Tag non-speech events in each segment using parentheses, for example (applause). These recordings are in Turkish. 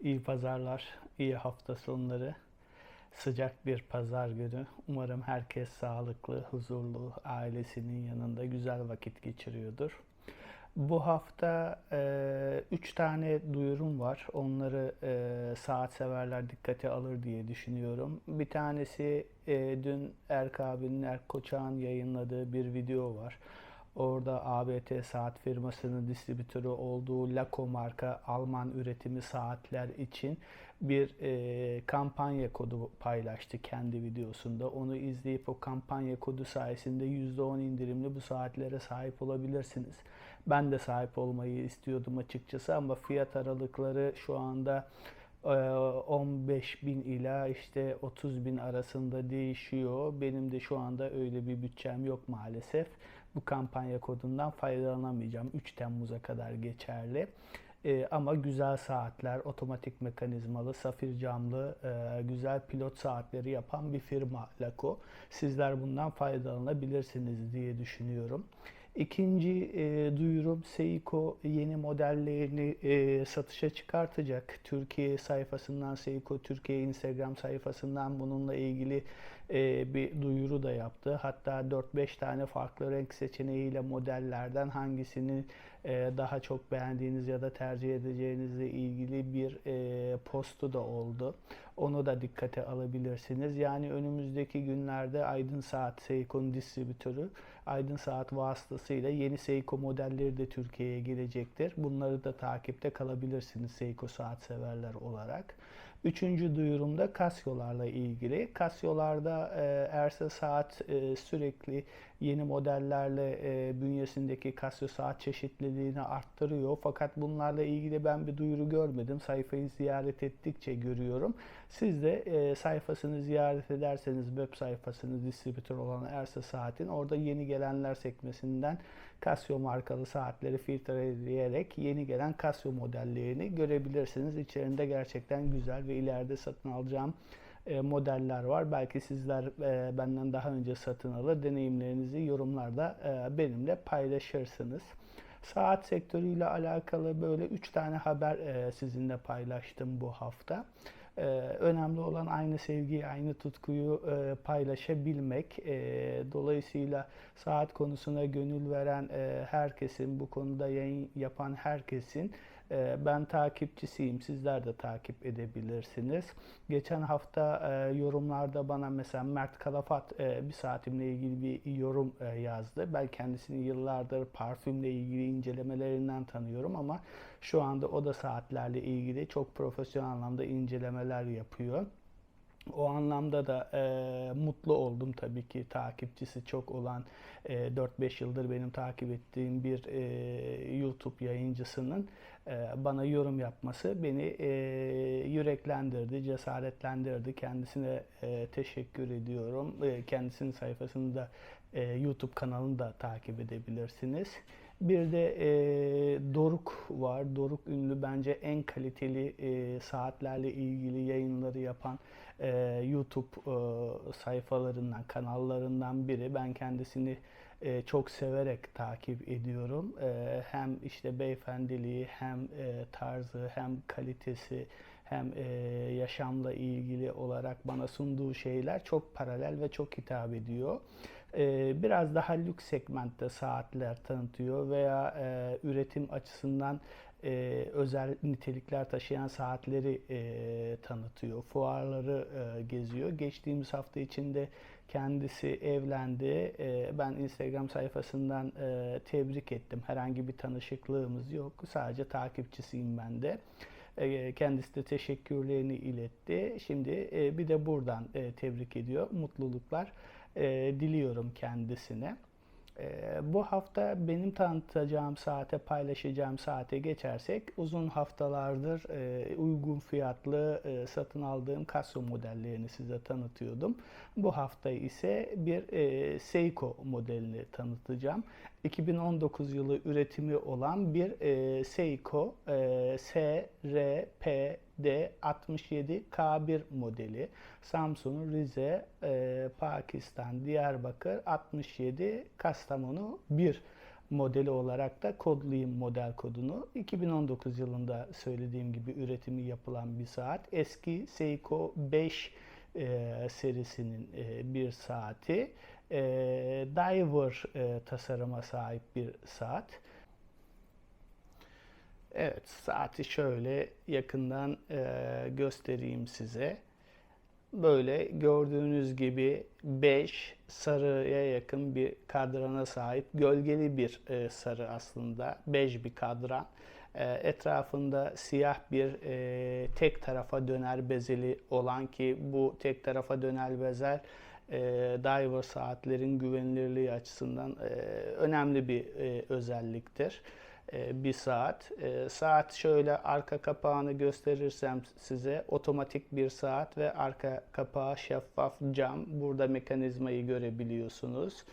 İyi pazarlar, iyi hafta sonları. Sıcak bir pazar günü. Umarım herkes sağlıklı, huzurlu, ailesinin yanında güzel vakit geçiriyordur. Bu hafta e, üç tane duyurum var. Onları e, saat severler dikkate alır diye düşünüyorum. Bir tanesi e, dün Erk abinin, Erk Koçak'ın yayınladığı bir video var. Orada ABT saat firmasının distribütörü olduğu Laco marka Alman üretimi saatler için bir e, kampanya kodu paylaştı kendi videosunda. Onu izleyip o kampanya kodu sayesinde %10 indirimli bu saatlere sahip olabilirsiniz. Ben de sahip olmayı istiyordum açıkçası ama fiyat aralıkları şu anda e, 15 bin ila işte 30 bin arasında değişiyor. Benim de şu anda öyle bir bütçem yok maalesef. Bu kampanya kodundan faydalanamayacağım. 3 Temmuz'a kadar geçerli. E, ama güzel saatler, otomatik mekanizmalı, safir camlı, e, güzel pilot saatleri yapan bir firma Laco. Sizler bundan faydalanabilirsiniz diye düşünüyorum. İkinci e, duyurum Seiko yeni modellerini e, satışa çıkartacak. Türkiye sayfasından Seiko Türkiye Instagram sayfasından bununla ilgili e, bir duyuru da yaptı. Hatta 4-5 tane farklı renk seçeneğiyle modellerden hangisini e, daha çok beğendiğiniz ya da tercih edeceğinizle ilgili bir e, postu da oldu. Onu da dikkate alabilirsiniz. Yani önümüzdeki günlerde Aydın Saat Seiko'nun distribütörü Aydın Saat vasıtasıyla yeni Seiko modelleri de Türkiye'ye gelecektir. Bunları da takipte kalabilirsiniz Seiko saat severler olarak. Üçüncü duyurumda Casio'larla ilgili. Casio'larda e, Erse Saat e, sürekli yeni modellerle e, bünyesindeki Casio saat çeşitliliğini arttırıyor. Fakat bunlarla ilgili ben bir duyuru görmedim. Sayfayı ziyaret ettikçe görüyorum. Siz de e, sayfasını ziyaret ederseniz web sayfasını distribütör olan Erse Saat'in orada yeni gelenler sekmesinden Casio markalı saatleri filtreleyerek yeni gelen Casio modellerini görebilirsiniz. İçerinde gerçekten güzel ve ileride satın alacağım modeller var. Belki sizler e, benden daha önce satın alır, deneyimlerinizi yorumlarda e, benimle paylaşırsınız. Saat sektörüyle alakalı böyle 3 tane haber sizinle paylaştım bu hafta. Önemli olan aynı sevgiyi, aynı tutkuyu paylaşabilmek. Dolayısıyla saat konusuna gönül veren herkesin, bu konuda yayın yapan herkesin ee, ben takipçisiyim. Sizler de takip edebilirsiniz. Geçen hafta e, yorumlarda bana mesela Mert Kalafat e, bir saatimle ilgili bir yorum e, yazdı. Ben kendisini yıllardır parfümle ilgili incelemelerinden tanıyorum ama şu anda o da saatlerle ilgili çok profesyonel anlamda incelemeler yapıyor. O anlamda da e, mutlu oldum tabii ki takipçisi çok olan e, 4-5 yıldır benim takip ettiğim bir e, YouTube yayıncısının e, bana yorum yapması beni e, yüreklendirdi, cesaretlendirdi. Kendisine e, teşekkür ediyorum. E, kendisinin sayfasını da e, YouTube kanalını da takip edebilirsiniz. Bir de e, Doruk var. Doruk ünlü bence en kaliteli e, saatlerle ilgili yayınları yapan e, YouTube e, sayfalarından, kanallarından biri. Ben kendisini e, çok severek takip ediyorum. E, hem işte beyefendiliği, hem e, tarzı, hem kalitesi, hem e, yaşamla ilgili olarak bana sunduğu şeyler çok paralel ve çok hitap ediyor. E, biraz daha lüks segmentte saatler tanıtıyor veya e, üretim açısından e, özel nitelikler taşıyan saatleri tanıtıyor. Fuarları geziyor. Geçtiğimiz hafta içinde kendisi evlendi. Ben Instagram sayfasından tebrik ettim. Herhangi bir tanışıklığımız yok. Sadece takipçisiyim ben de. Kendisi de teşekkürlerini iletti. Şimdi bir de buradan tebrik ediyor. Mutluluklar diliyorum kendisine. Bu hafta benim tanıtacağım saate, paylaşacağım saate geçersek uzun haftalardır uygun fiyatlı satın aldığım Casio modellerini size tanıtıyordum. Bu hafta ise bir Seiko modelini tanıtacağım. 2019 yılı üretimi olan bir Seiko SRP D67K1 modeli Samsun, Rize, e, Pakistan, Diyarbakır 67 Kastamonu 1 modeli olarak da kodlayayım model kodunu. 2019 yılında söylediğim gibi üretimi yapılan bir saat. Eski Seiko 5 e, serisinin e, bir saati. E, diver e, tasarıma sahip bir saat. Evet, saati şöyle yakından e, göstereyim size. Böyle gördüğünüz gibi 5 sarıya yakın bir kadrana sahip. Gölgeli bir e, sarı aslında. Bej bir kadran. E, etrafında siyah bir e, tek tarafa döner bezeli olan ki bu tek tarafa döner bezel e, diver saatlerin güvenilirliği açısından e, önemli bir e, özelliktir bir saat. E, saat şöyle arka kapağını gösterirsem size otomatik bir saat ve arka kapağı şeffaf cam. Burada mekanizmayı görebiliyorsunuz.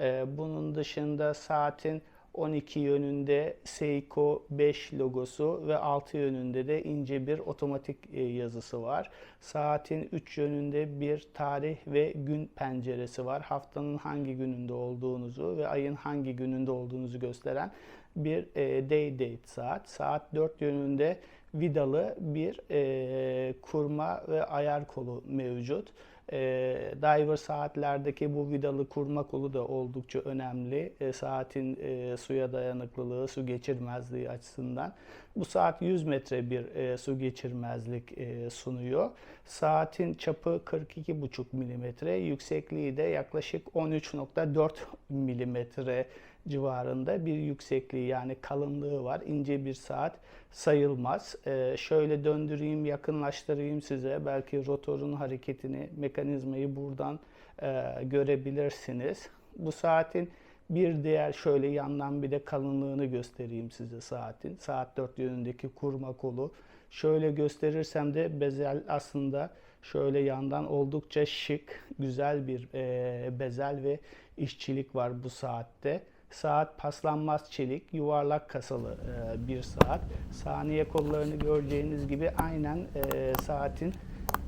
E, bunun dışında saatin 12 yönünde Seiko 5 logosu ve 6 yönünde de ince bir otomatik yazısı var. Saatin 3 yönünde bir tarih ve gün penceresi var. Haftanın hangi gününde olduğunuzu ve ayın hangi gününde olduğunuzu gösteren bir e, day date saat. Saat 4 yönünde vidalı bir e, kurma ve ayar kolu mevcut. E, diver saatlerdeki bu vidalı kurma kolu da oldukça önemli. E, saatin e, suya dayanıklılığı, su geçirmezliği açısından. Bu saat 100 metre bir e, su geçirmezlik e, sunuyor. Saatin çapı 42,5 milimetre, yüksekliği de yaklaşık 13.4 milimetre civarında bir yüksekliği yani kalınlığı var. İnce bir saat sayılmaz. Ee, şöyle döndüreyim, yakınlaştırayım size. Belki rotorun hareketini, mekanizmayı buradan e, görebilirsiniz. Bu saatin bir diğer şöyle yandan bir de kalınlığını göstereyim size saatin. Saat 4 yönündeki kurma kolu. Şöyle gösterirsem de bezel aslında şöyle yandan oldukça şık, güzel bir e, bezel ve işçilik var bu saatte. Saat paslanmaz çelik, yuvarlak kasalı e, bir saat. Saniye kollarını göreceğiniz gibi aynen e, saatin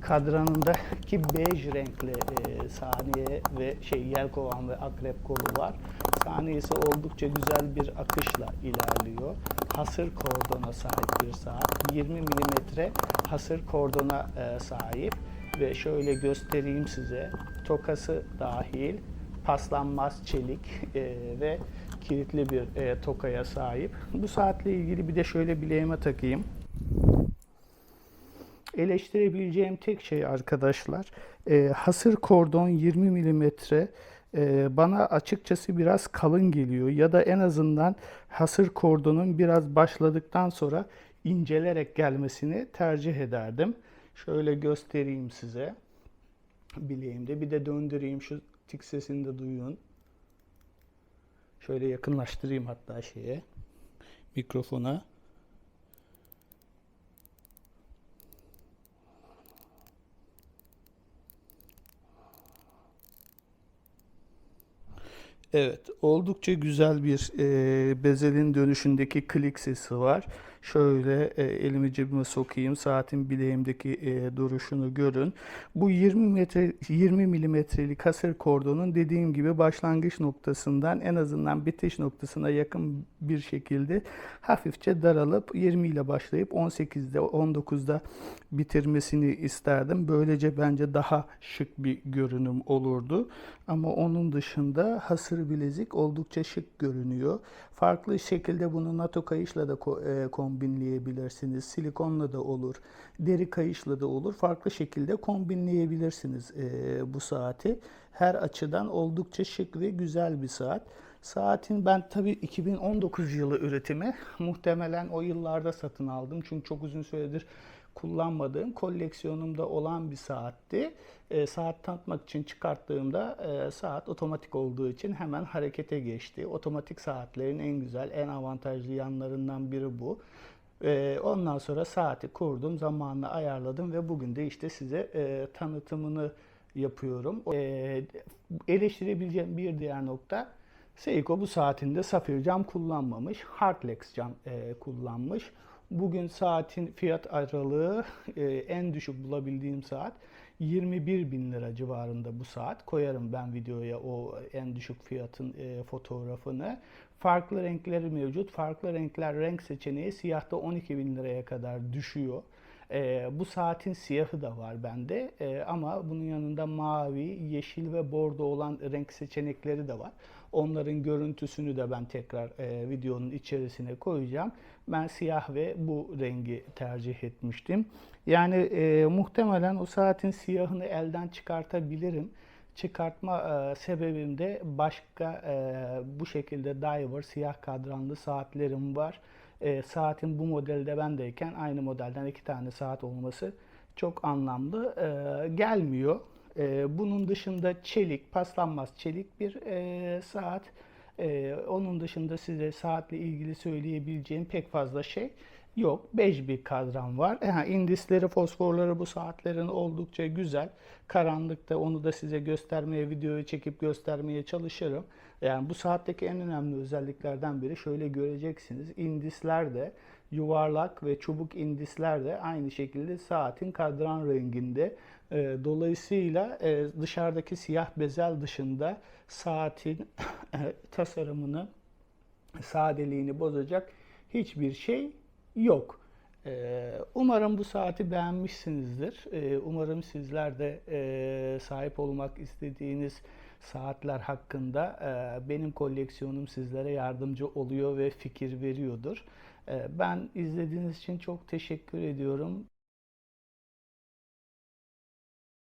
kadranındaki bej renkli e, saniye ve şey yelkovan ve akrep kolu var. Saniyesi oldukça güzel bir akışla ilerliyor. Hasır kordona sahip bir saat. 20 milimetre hasır kordona e, sahip ve şöyle göstereyim size. Tokası dahil paslanmaz çelik e, ve kilitli bir e, tokaya sahip. Bu saatle ilgili bir de şöyle bileğime takayım. Eleştirebileceğim tek şey arkadaşlar e, hasır kordon 20 milimetre e, bana açıkçası biraz kalın geliyor ya da en azından hasır kordonun biraz başladıktan sonra incelerek gelmesini tercih ederdim. Şöyle göstereyim size bileğimde bir de döndüreyim şu tik sesini de duyun. Şöyle yakınlaştırayım hatta şeye mikrofona. Evet, oldukça güzel bir e, bezelin dönüşündeki klik sesi var. Şöyle e, elimi cebime sokayım. Saatin bileğimdeki e, duruşunu görün. Bu 20 metre 20 milimetrelik hasır kordonun dediğim gibi başlangıç noktasından en azından bitiş noktasına yakın bir şekilde hafifçe daralıp 20 ile başlayıp 18'de 19'da bitirmesini isterdim. Böylece bence daha şık bir görünüm olurdu. Ama onun dışında hasır bilezik oldukça şık görünüyor. Farklı şekilde bunu NATO kayışla da e, kombinleyebilirsiniz. Silikonla da olur. Deri kayışla da olur. Farklı şekilde kombinleyebilirsiniz e, bu saati. Her açıdan oldukça şık ve güzel bir saat. Saatin ben tabii 2019 yılı üretimi muhtemelen o yıllarda satın aldım. Çünkü çok uzun süredir kullanmadığım koleksiyonumda olan bir saatti. E, saat tanıtmak için çıkarttığımda e, saat otomatik olduğu için hemen harekete geçti. Otomatik saatlerin en güzel, en avantajlı yanlarından biri bu. E, ondan sonra saati kurdum, zamanını ayarladım ve bugün de işte size e, tanıtımını yapıyorum. E, eleştirebileceğim bir diğer nokta Seiko bu saatinde safir cam kullanmamış, hardlex cam e, kullanmış. Bugün saatin fiyat aralığı e, en düşük bulabildiğim saat 21 bin lira civarında bu saat. Koyarım ben videoya o en düşük fiyatın e, fotoğrafını. Farklı renkleri mevcut. Farklı renkler renk seçeneği siyahta 12 bin liraya kadar düşüyor. E, bu saatin siyahı da var bende E, ama bunun yanında mavi, yeşil ve bordo olan renk seçenekleri de var. Onların görüntüsünü de ben tekrar e, videonun içerisine koyacağım. Ben siyah ve bu rengi tercih etmiştim. Yani e, muhtemelen o saatin siyahını elden çıkartabilirim. Çıkartma e, sebebim de başka e, bu şekilde diver siyah kadranlı saatlerim var. E, saatin bu modelde bendeyken aynı modelden iki tane saat olması çok anlamlı e, gelmiyor. E, bunun dışında çelik, paslanmaz çelik bir e, saat. E, onun dışında size saatle ilgili söyleyebileceğim pek fazla şey yok. Bej bir kadran var. Ha, indisleri, fosforları bu saatlerin oldukça güzel. Karanlıkta onu da size göstermeye, videoyu çekip göstermeye çalışırım. Yani bu saatteki en önemli özelliklerden biri şöyle göreceksiniz. İndisler de yuvarlak ve çubuk indisler de aynı şekilde saatin kadran renginde. E, Dolayısıyla e, dışarıdaki siyah bezel dışında saatin (coughs) tasarımını, sadeliğini bozacak hiçbir şey yok. E, Umarım bu saati beğenmişsinizdir. E, Umarım sizler de e, sahip olmak istediğiniz saatler hakkında e, benim koleksiyonum sizlere yardımcı oluyor ve fikir veriyordur. E, Ben izlediğiniz için çok teşekkür ediyorum.